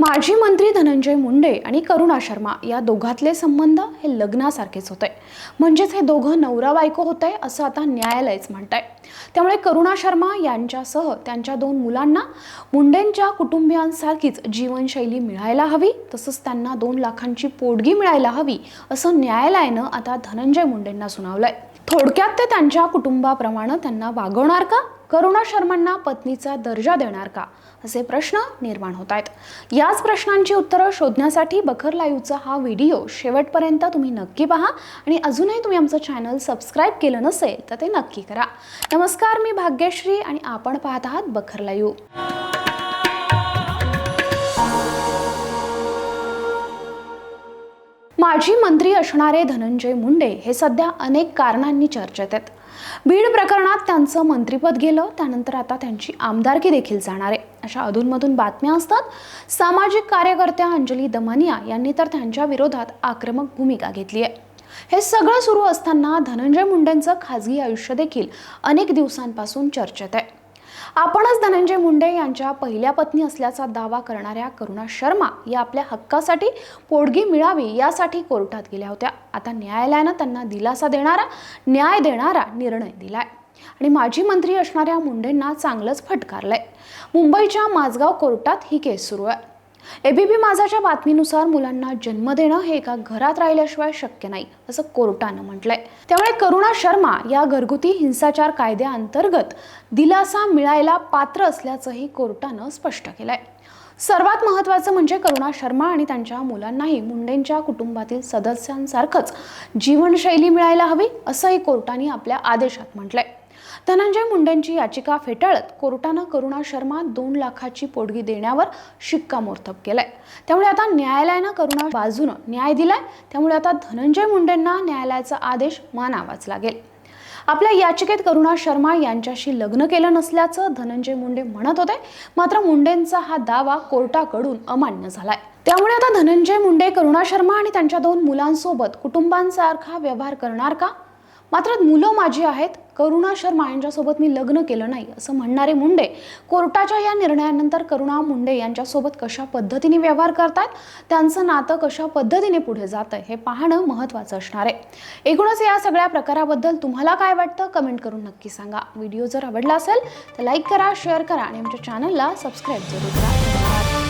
माजी मंत्री धनंजय मुंडे आणि करुणा शर्मा या दोघातले संबंध हे लग्नासारखेच होते. म्हणजेच हे दोघं नवरा बायको होते असं आता न्यायालयच म्हणतंय. त्यामुळे करुणा शर्मा यांच्यासह त्यांच्या दोन मुलांना मुंडेंच्या कुटुंबियांसारखीच जीवनशैली मिळायला हवी तसंच त्यांना दोन लाखांची पोटगी मिळायला हवी असं न्यायालयानं आता धनंजय मुंडेंना सुनावलंय. थोडक्यात ते त्यांच्या कुटुंबाप्रमाणे त्यांना वागवणार का? करुणा शर्मांना पत्नीचा दर्जा देणार का? असे प्रश्न निर्माण होत आहेत. याच प्रश्नांची उत्तरं शोधण्यासाठी बखर लाईव्हचा हा व्हिडिओ शेवटपर्यंत तुम्ही नक्की पहा आणि अजूनही तुम्ही आमचं चॅनल सबस्क्राईब केलं नसेल तर ते नक्की करा. नमस्कार मी भाग्यश्री आणि आपण पाहत आहात बखर लाईव्ह. माजी मंत्री असणारे धनंजय मुंडे हे सध्या अनेक कारणांनी चर्चेत आहेत. बीड प्रकरणात त्यांचं मंत्रिपद गेलं त्यानंतर आता त्यांची आमदारकी देखील जाणार आहे. अशा अधूनमधून बातम्या असतात सामाजिक कार्यकर्त्या अंजली दमनिया यांनी तर त्यांच्या विरोधात आक्रमक भूमिका घेतली आहे. हे सगळं सुरू असताना धनंजय मुंडेंचं खाजगी आयुष्य देखील अनेक दिवसांपासून चर्चेत आहे. आपणच धनंजय मुंडे यांच्या पहिल्या पत्नी असल्याचा दावा करणाऱ्या करुणा शर्मा या आपल्या हक्कासाठी पोटगी मिळावी यासाठी कोर्टात गेल्या होत्या. आता न्यायालयानं त्यांना दिलासा देणारा न्याय देणारा निर्णय दिलाय. आणि माजी मंत्री असणाऱ्या मुंडेंना चांगलंच फटकारलंय. मुंबईच्या माझगाव कोर्टात ही केस सुरू आहे. एबीपी माझाच्या बातमीनुसार मुलांना जन्म देणं हे एका घरात राहिल्याशिवाय शक्य नाही असं कोर्टानं म्हटलंय. त्यामुळे करुणा शर्मा या घरगुती हिंसाचार कायद्याअंतर्गत दिलासा मिळायला पात्र असल्याचंही कोर्टानं स्पष्ट केलंय. सर्वात महत्त्वाचं म्हणजे करुणा शर्मा आणि त्यांच्या मुलांनाही मुंडेंच्या कुटुंबातील सदस्यांसारखंच जीवनशैली मिळायला हवी असंही कोर्टाने आपल्या आदेशात म्हटलंय. धनंजय मुंडेंची याचिका फेटाळत कोर्टानं करुणा शर्मा दोन लाखाची पोटगी देण्यावर शिक्कामोर्तब केलंय. त्यामुळे आता न्यायालयानं करुणा बाजूनं न्याय दिलाय. त्यामुळे आता धनंजय मुंडेंना न्यायालयाचा आदेश मानावाच लागेल. आपल्या याचिकेत करुणा शर्मा यांच्याशी लग्न केलं नसल्याचं धनंजय मुंडे म्हणत होते. मात्र मुंडेंचा हा दावा कोर्टाकडून अमान्य झालाय. त्यामुळे आता धनंजय मुंडे करुणा शर्मा आणि त्यांच्या दोन मुलांसोबत कुटुंबांसारखा व्यवहार करणार का? मात्र मुलं माझी आहेत. करुणा शर्मा यांच्यासोबत मी लग्न केलं नाही असं म्हणणारे मुंडे. कोर्टाच्या या निर्णयानंतर करुणा मुंडे यांच्यासोबत कशा पद्धतीने व्यवहार करतात त्यांचं नातं कशा पद्धतीने पुढे जातं हे पाहणं महत्त्वाचं असणार आहे. एकूणच या सगळ्या प्रकाराबद्दल तुम्हाला काय वाटतं कमेंट करून नक्की सांगा. व्हिडिओ जर आवडला असेल तर लाईक करा शेअर करा आणि आमच्या चॅनलला सबस्क्राईब जरूर करा.